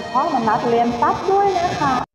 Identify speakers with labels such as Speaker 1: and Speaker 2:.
Speaker 1: เฉพาะสำนัดเรียนทรัพย์ด้วยนะคะ